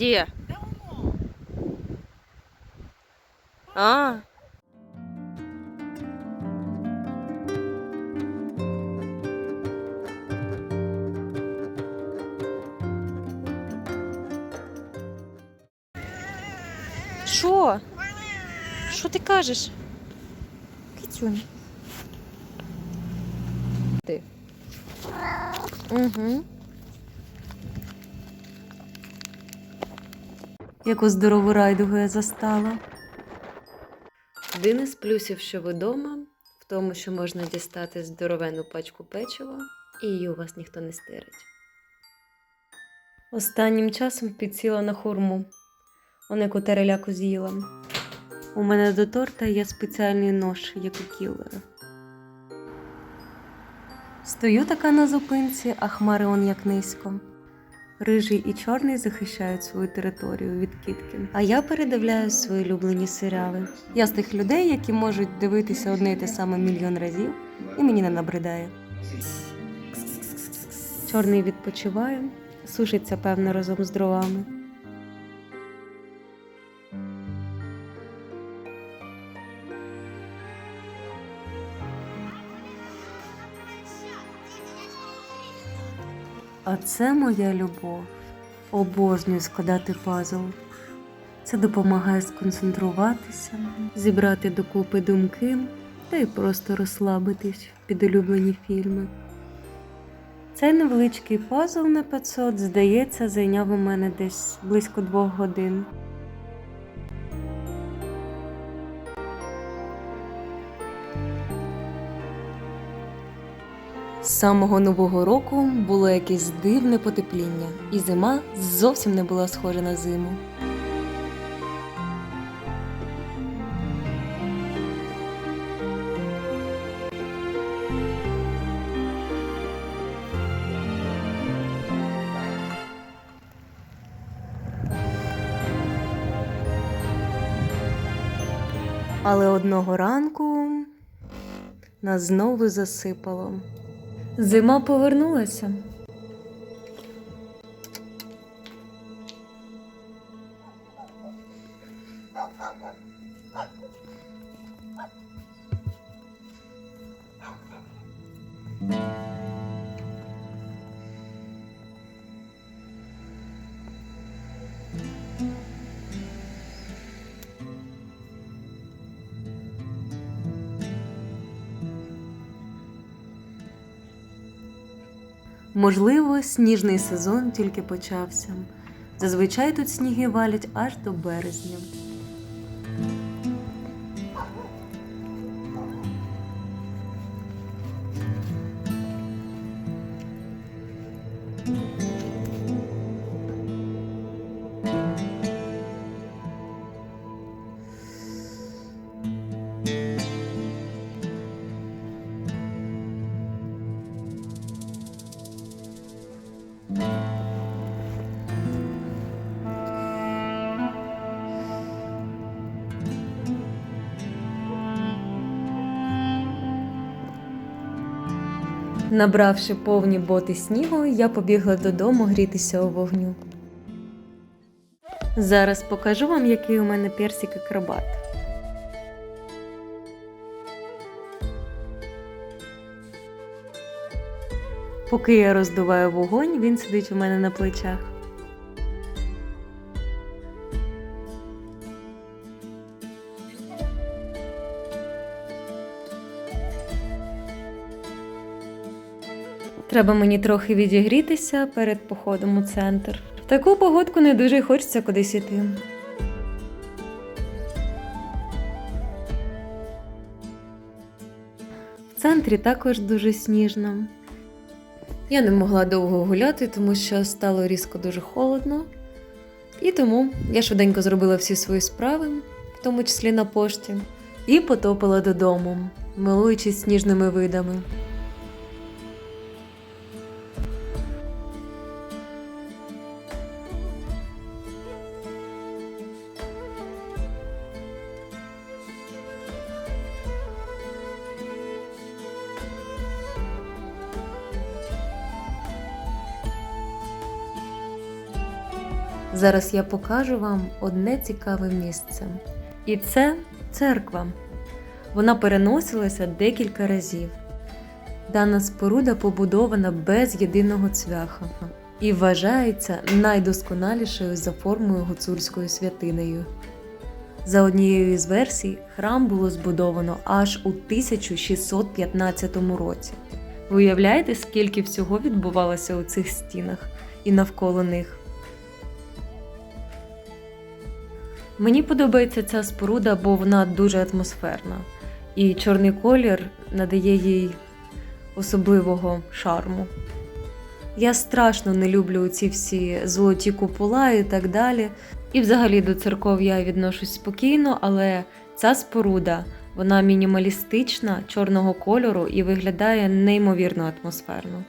Де? А. Що? Що ти кажеш? Кицюнь. Ти. Угу. Яку здорову райдугу я застала. Один із плюсів, що ви вдома, в тому, що можна дістати здоровену пачку печива, і її у вас ніхто не стирить. Останнім часом підсіла на хурму, онику тереляку з'їла. У мене до торта є спеціальний нож, як у кілера. Стою така на зупинці, а хмари он як низько. Рижий і чорний захищають свою територію від кітки. А я передивляю свої улюблені серіали. Я з тих людей, які можуть дивитися одне і те саме мільйон разів, і мені не набридає. Чорний відпочиває, сушиться певно разом з дровами. А це моя любов. Обожнюю складати пазл. Це допомагає сконцентруватися, зібрати докупи думки та й просто розслабитись під улюблені фільми. Цей невеличкий пазл на 500, здається, зайняв у мене десь близько двох годин. З самого нового року було якесь дивне потепління, і зима зовсім не була схожа на зиму. Але одного ранку нас знову засипало. Зима повернулася. Можливо, сніжний сезон тільки почався. Зазвичай тут сніги валять аж до березня. Набравши повні боти снігу, я побігла додому грітися у вогню. Зараз покажу вам, який у мене персик акробат. Поки я роздуваю вогонь, він сидить у мене на плечах. Треба мені трохи відігрітися перед походом у центр. В таку погодку не дуже хочеться кудись іти. В центрі також дуже сніжно. Я не могла довго гуляти, тому що стало різко дуже холодно. І тому я швиденько зробила всі свої справи, в тому числі на пошті, і потопила додому, милуючись сніжними видами. Зараз я покажу вам одне цікаве місце. І це церква. Вона переносилася декілька разів. Дана споруда побудована без єдиного цвяха і вважається найдосконалішою за формою гуцульською святинею. За однією із версій, храм було збудовано аж у 1615 році. Ви уявляєте, скільки всього відбувалося у цих стінах і навколо них? Мені подобається ця споруда, бо вона дуже атмосферна, і чорний колір надає їй особливого шарму. Я страшно не люблю ці всі золоті купола і так далі. І взагалі до церков я відношусь спокійно, але ця споруда вона мінімалістична, чорного кольору і виглядає неймовірно атмосферно.